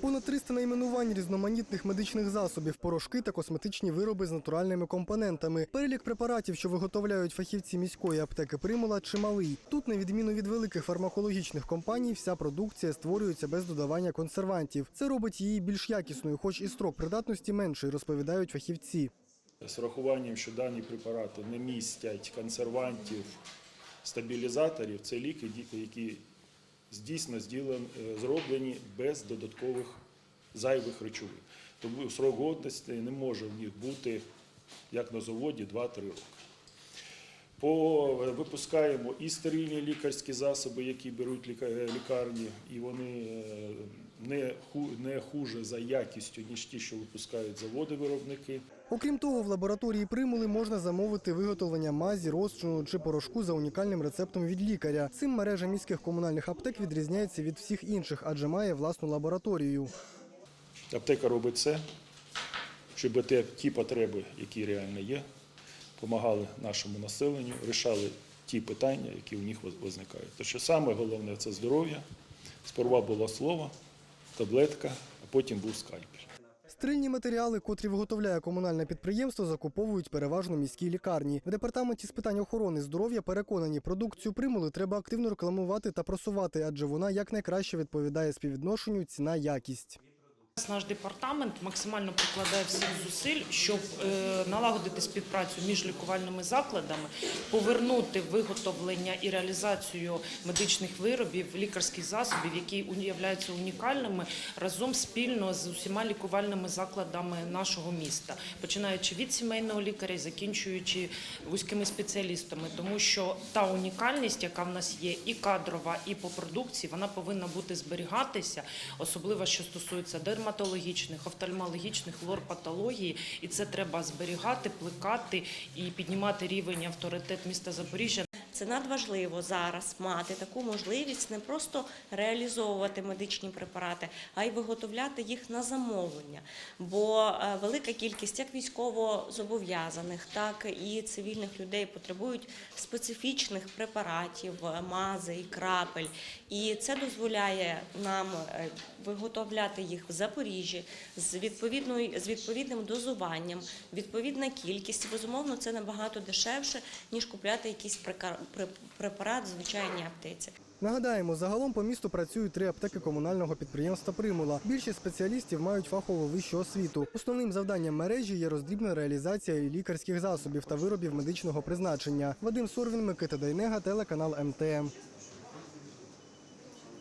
Понад 300 найменувань різноманітних медичних засобів, порошки та косметичні вироби з натуральними компонентами. Перелік препаратів, що виготовляють фахівці міської аптеки Примула, чималий. Тут, на відміну від великих фармакологічних компаній, вся продукція створюється без додавання консервантів. Це робить її більш якісною, хоч і строк придатності менший, розповідають фахівці. З урахуванням, що дані препарати не містять консервантів, стабілізаторів, це ліки, які дійсно е, зроблені без додаткових зайвих речовин. Тому срок годності не може в них бути, як на заводі, 2-3 роки. По, випускаємо і стерильні лікарські засоби, які беруть лікарні, і вони е, не хуже за якістю, ніж ті, що випускають заводи-виробники. Окрім того, в лабораторії примули можна замовити виготовлення мазі, розчину чи порошку за унікальним рецептом від лікаря. Цим мережа міських комунальних аптек відрізняється від всіх інших, адже має власну лабораторію. Аптека робить все, щоб ті потреби, які реально є, допомагали нашому населенню, рішали ті питання, які у них виникають. Тому що саме головне це здоров'я. Сперва було слово, таблетка, а потім був скальпель. Стрільні матеріали, котрі виготовляє комунальне підприємство, закуповують переважно міські лікарні. В департаменті з питань охорони здоров'я переконані, продукцію примули треба активно рекламувати та просувати, адже вона якнайкраще відповідає співвідношенню ціна-якість. Наш департамент максимально прикладає всіх зусиль, щоб е, налагодити співпрацю між лікувальними закладами, повернути виготовлення і реалізацію медичних виробів, лікарських засобів, які являються унікальними, разом спільно з усіма лікувальними закладами нашого міста, починаючи від сімейного лікаря закінчуючи вузькими спеціалістами, тому що та унікальність, яка в нас є, і кадрова, і по продукції, вона повинна бути зберігатися, особливо що стосується дерматологічних, офтальмологічних лор-патології, і це треба зберігати, плекати і піднімати рівень авторитет міста Запоріжжя. Це надважливо зараз мати таку можливість не просто реалізовувати медичні препарати, а й виготовляти їх на замовлення. Бо е, велика кількість як військово-зобов'язаних, так і цивільних людей потребують специфічних препаратів, е, мазей, крапель. І це дозволяє нам е, виготовляти їх в Запоріжжі з відповідною з відповідним дозуванням, відповідна кількість. Безумовно, це набагато дешевше ніж купляти пре- препарат в звичайній аптеці. Нагадаємо, загалом по місту працюють три аптеки комунального підприємства Примула. Більшість спеціалістів мають фахову вищу освіту. Основним завданням мережі є роздрібна реалізація лікарських засобів та виробів медичного призначення. Вадим Сорвін, Микита Дайнега, телеканал МТМ.